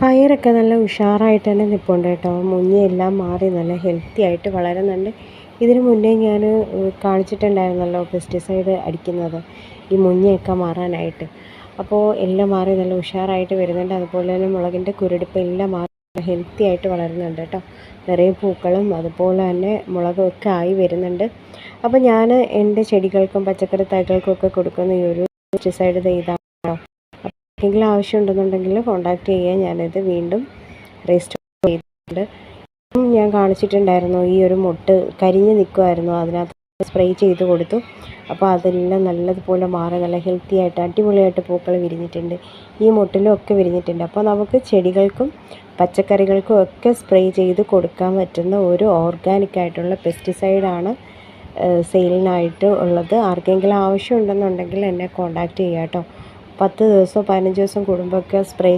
പയറൊക്കെ നല്ല ഉഷാറായിട്ട് തന്നെ നിൽപ്പുണ്ട് കേട്ടോ. മുഞ്ഞയെല്ലാം മാറി നല്ല ഹെൽത്തി ആയിട്ട് വളരുന്നുണ്ട്. ഇതിന് മുന്നേ ഞാൻ കാണിച്ചിട്ടുണ്ടായിരുന്നല്ലോ പെസ്റ്റിസൈഡ് അടിക്കുന്നത്. ഈ മുഞ്ഞയൊക്കെ മാറാനായിട്ട്. അപ്പോൾ എല്ലാം മാറി നല്ല ഉഷാറായിട്ട് വരുന്നുണ്ട്. അതുപോലെ തന്നെ മുളകിന്റെ കുരുടിപ്പ് എല്ലാം മാറി ഹെൽത്തി ആയിട്ട് വളരുന്നുണ്ട് കേട്ടോ. നിറയെ പൂക്കളും അതുപോലെ തന്നെ മുളകും ഒക്കെ ആയി വരുന്നുണ്ട്. അപ്പോൾ ഞാൻ എന്റെ ചെടികൾക്കും പച്ചക്കറി തൈകൾക്കും ഒക്കെ കൊടുക്കുന്ന ഈ ഒരു പെസ്റ്റിസൈഡ് ഇതാണ് ആർക്കെങ്കിലും ആവശ്യമുണ്ടെന്നുണ്ടെങ്കിൽ കോൺടാക്റ്റ് ചെയ്യുക. ഞാനിത് വീണ്ടും റീസ്റ്റോർ ചെയ്തിട്ടുണ്ട്. ഞാൻ കാണിച്ചിട്ടുണ്ടായിരുന്നു ഈ ഒരു മുട്ട് കരിഞ്ഞ് നിൽക്കുമായിരുന്നു അതിനകത്ത് സ്പ്രേ ചെയ്ത് കൊടുത്തു. അപ്പോൾ അതെല്ലാം നല്ലതുപോലെ മാറി നല്ല ഹെൽത്തി ആയിട്ട് അടിപൊളിയായിട്ട് പൂക്കൾ വിരിഞ്ഞിട്ടുണ്ട്. ഈ മുട്ടിലും ഒക്കെ വിരിഞ്ഞിട്ടുണ്ട്. അപ്പോൾ നമുക്ക് ചെടികൾക്കും പച്ചക്കറികൾക്കും ഒക്കെ സ്പ്രേ ചെയ്ത് കൊടുക്കാൻ പറ്റുന്ന ഒരു ഓർഗാനിക് ആയിട്ടുള്ള പെസ്റ്റിസൈഡാണ് സെയിലിനായിട്ട് ഉള്ളത്. ആർക്കെങ്കിലും ആവശ്യമുണ്ടെന്നുണ്ടെങ്കിൽ എന്നെ കോൺടാക്റ്റ് ചെയ്യാം കേട്ടോ. പത്ത് ദിവസം പതിനഞ്ച് ദിവസം കൂടുമ്പോഴൊക്കെ സ്പ്രേ